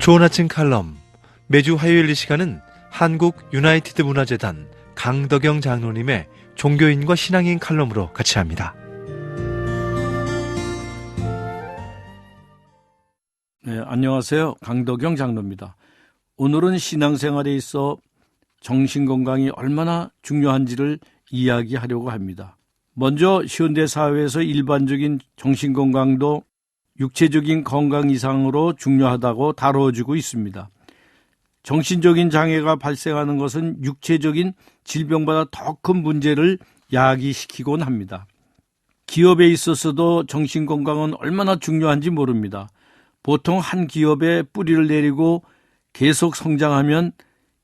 좋은 아침 칼럼 매주 화요일 이 시간은 한국 유나이티드 문화재단 강덕영 장로님의 종교인과 신앙인 칼럼으로 같이 합니다. 네, 안녕하세요. 강덕영 장로입니다. 오늘은 신앙생활에 있어 정신건강이 얼마나 중요한지를 이야기하려고 합니다. 먼저 현대 사회에서 일반적인 정신건강도 육체적인 건강 이상으로 중요하다고 다뤄지고 있습니다. 정신적인 장애가 발생하는 것은 육체적인 질병보다 더 큰 문제를 야기시키곤 합니다. 기업에 있어서도 정신 건강은 얼마나 중요한지 모릅니다. 보통 한 기업에 뿌리를 내리고 계속 성장하면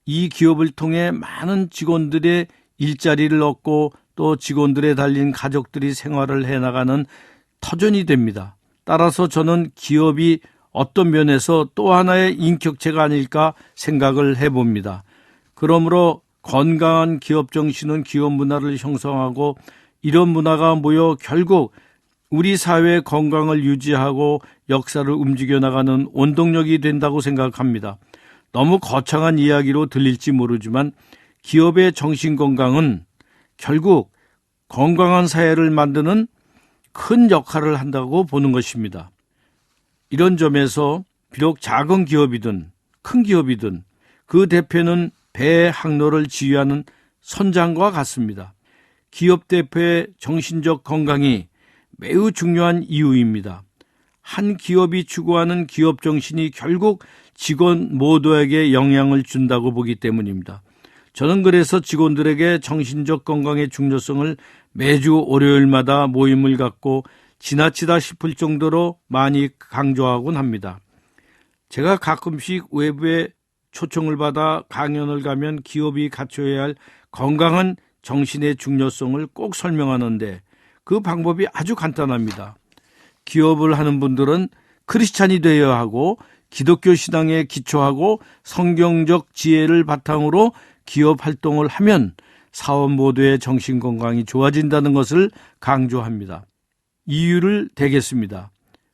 이 기업을 통해 많은 직원들의 일자리를 얻고 또 직원들에 달린 가족들이 생활을 해나가는 터전이 됩니다. 따라서 저는 기업이 어떤 면에서 또 하나의 인격체가 아닐까 생각을 해봅니다. 그러므로 건강한 기업 정신은 기업 문화를 형성하고 이런 문화가 모여 결국 우리 사회의 건강을 유지하고 역사를 움직여 나가는 원동력이 된다고 생각합니다. 너무 거창한 이야기로 들릴지 모르지만 기업의 정신 건강은 결국 건강한 사회를 만드는 큰 역할을 한다고 보는 것입니다. 이런 점에서 비록 작은 기업이든 큰 기업이든 그 대표는 배 항로를 지휘하는 선장과 같습니다. 기업 대표의 정신적 건강이 매우 중요한 이유입니다. 한 기업이 추구하는 기업 정신이 결국 직원 모두에게 영향을 준다고 보기 때문입니다. 저는 그래서 직원들에게 정신적 건강의 중요성을 매주 월요일마다 모임을 갖고 지나치다 싶을 정도로 많이 강조하곤 합니다. 제가 가끔씩 외부에 초청을 받아 강연을 가면 기업이 갖춰야 할 건강한 정신의 중요성을 꼭 설명하는데 그 방법이 아주 간단합니다. 기업을 하는 분들은 크리스찬이 되어야 하고 기독교 신앙에 기초하고 성경적 지혜를 바탕으로 기업 활동을 하면 사원 모두의 정신 건강이 좋아진다는 것을 강조합니다. 이유를 대겠습니다.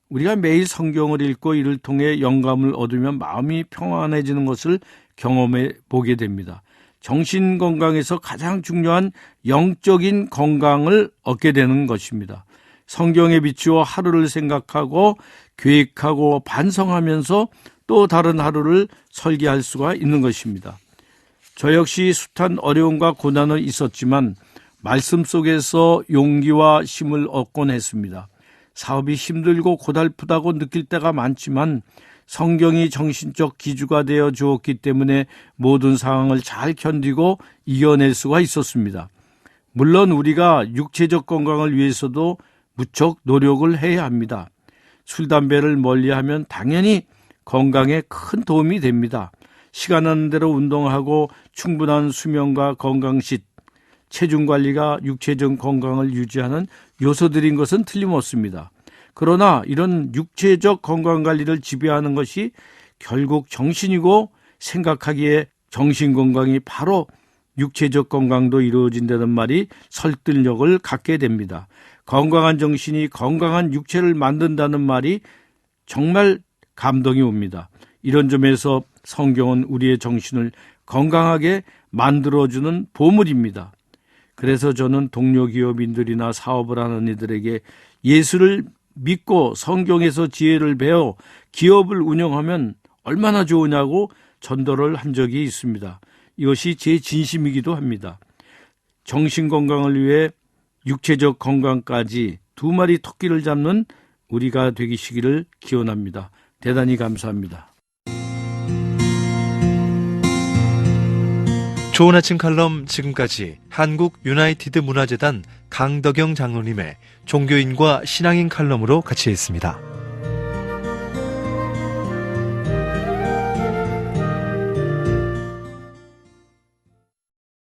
우리가 매일 성경을 읽고 이를 통해 영감을 얻으면 마음이 평안해지는 것을 경험해 보게 됩니다. 정신 건강에서 가장 중요한 영적인 건강을 얻게 되는 것입니다. 성경에 비추어 하루를 생각하고 계획하고 반성하면서 또 다른 하루를 설계할 수가 있는 것입니다. 저 역시 숱한 어려움과 고난은 있었지만 말씀 속에서 용기와 힘을 얻곤 했습니다. 사업이 힘들고 고달프다고 느낄 때가 많지만 성경이 정신적 기주가 되어 주었기 때문에 모든 상황을 잘 견디고 이겨낼 수가 있었습니다. 물론 우리가 육체적 건강을 위해서도 무척 노력을 해야 합니다. 술, 담배를 멀리 하면 당연히 건강에 큰 도움이 됩니다. 시간 나는 대로 운동하고 충분한 수면과 건강식, 체중 관리가 육체적 건강을 유지하는 요소들인 것은 틀림없습니다. 그러나 이런 육체적 건강 관리를 지배하는 것이 결국 정신이고 생각하기에 정신 건강이 바로 육체적 건강도 이루어진다는 말이 설득력을 갖게 됩니다. 건강한 정신이 건강한 육체를 만든다는 말이 정말 감동이 옵니다. 이런 점에서 성경은 우리의 정신을 건강하게 만들어주는 보물입니다. 그래서 저는 동료 기업인들이나 사업을 하는 이들에게 예수를 믿고 성경에서 지혜를 배워 기업을 운영하면 얼마나 좋으냐고 전도를 한 적이 있습니다. 이것이 제 진심이기도 합니다. 정신 건강을 위해 육체적 건강까지 두 마리 토끼를 잡는 우리가 되기시기를 기원합니다. 대단히 감사합니다. 좋은 아침 칼럼 지금까지 한국 유나이티드 문화재단 강덕영 장로님의 종교인과 신앙인 칼럼으로 같이 했습니다.